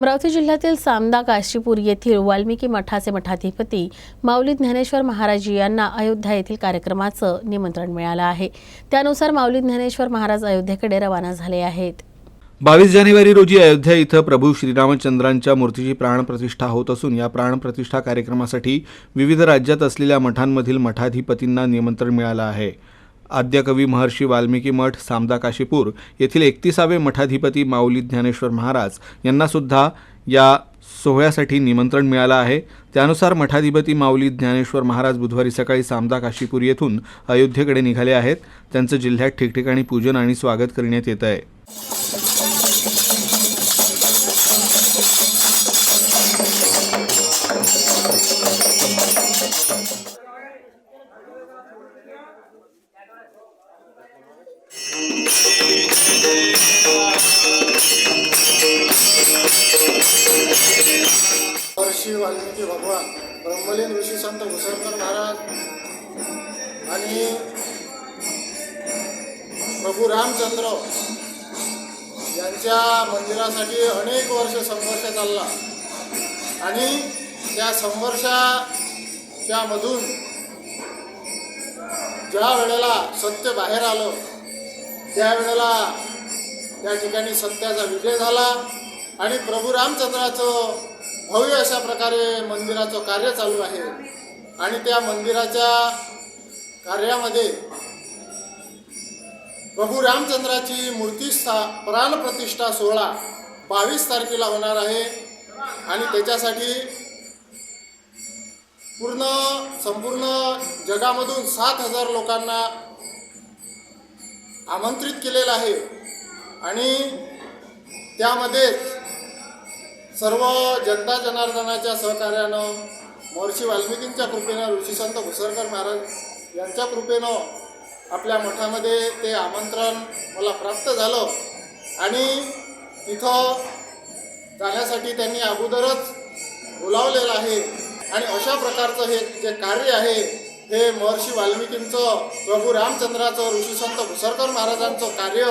अमरावती जिल्ह्यातील सामदा काशीपूर येथील वाल्मिकी मठाचे मठाधिपती माऊली ज्ञानेश्वर महाराज यांना अयोध्या येथील कार्यक्रमाचं निमंत्रण मिळालं आहे. त्यानुसार माऊली ज्ञानेश्वर महाराज अयोध्येकडे रवाना झाले आहेत. बावीस जानेवारी रोजी अयोध्या इथं प्रभू श्रीरामचंद्रांच्या मूर्तीची प्राणप्रतिष्ठा होत असून या प्राणप्रतिष्ठा कार्यक्रमासाठी विविध राज्यात असलेल्या मठांमधील मठाधिपतींना निमंत्रण मिळालं आहे. आद्यकवी महर्षी वाल्मिकी मठ सामदा काशीपूर येथील एकतीसावे मठाधिपती माऊली ज्ञानेश्वर महाराज यांनासुद्धा या सोहळ्यासाठी निमंत्रण मिळालं आहे. त्यानुसार मठाधिपती माऊली ज्ञानेश्वर महाराज बुधवारी सकाळी सामदा काशीपूर येथून अयोध्येकडे निघाले आहेत. त्यांचं जिल्ह्यात ठिकठिकाणी पूजन आणि स्वागत करण्यात येत आहे. वाल्मिकी भगवान ब्रह्मलीन ऋषी संत घुसरकर महाराज आणि प्रभू रामचंद्र यांच्या मंदिरासाठी अनेक वर्ष संघर्ष चालला. आणि त्या संघर्षाच्या मधून ज्या वेळेला सत्य बाहेर आलं त्यावेळेला त्या ठिकाणी सत्याचा विजय झाला आणि प्रभू रामचंद्राचं भव्य अशा प्रकारे मंदिराचं कार्य चालू आहे. आणि त्या मंदिराच्या कार्यामध्ये प्रभू रामचंद्राची मूर्ती स्था प्राणप्रतिष्ठा सोहळा बावीस तारखेला होणार आहे. आणि त्याच्यासाठी पूर्ण संपूर्ण जगामधून सात हजार लोकांना आमंत्रित केलेलं आहे. आणि त्यामध्येच सर्व जनता जनार्दनाच्या सहकार्यानं महर्षी वाल्मिकींच्या कृपेनं ऋषीसंत घुसरकर महाराज यांच्या कृपेनं आपल्या मठामध्ये ते आमंत्रण मला प्राप्त झालं. आणि तिथं जाण्यासाठी त्यांनी अगोदरच बोलावलेलं आहे. आणि अशा प्रकारचं हे जे कार्य आहे हे महर्षी वाल्मिकींचं प्रभू रामचंद्राचं ऋषीसंत घुसरकर महाराजांचं कार्य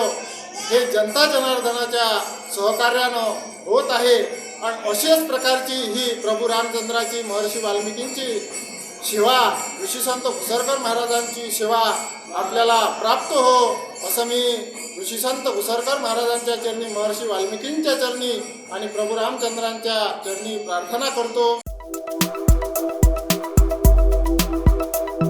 हे जनता जनार्दनाच्या सहकार्यानं होत आहे. आणि अशाच प्रकारची ही प्रभू रामचंद्राची महर्षी वाल्मिकींची सेवा ऋषीसंत घुसरकर महाराजांची सेवा आपल्याला प्राप्त हो असं मी ऋषीसंत घुसरकर महाराजांच्या चरणी महर्षी वाल्मिकींच्या चरणी आणि प्रभू रामचंद्रांच्या चरणी प्रार्थना करतो.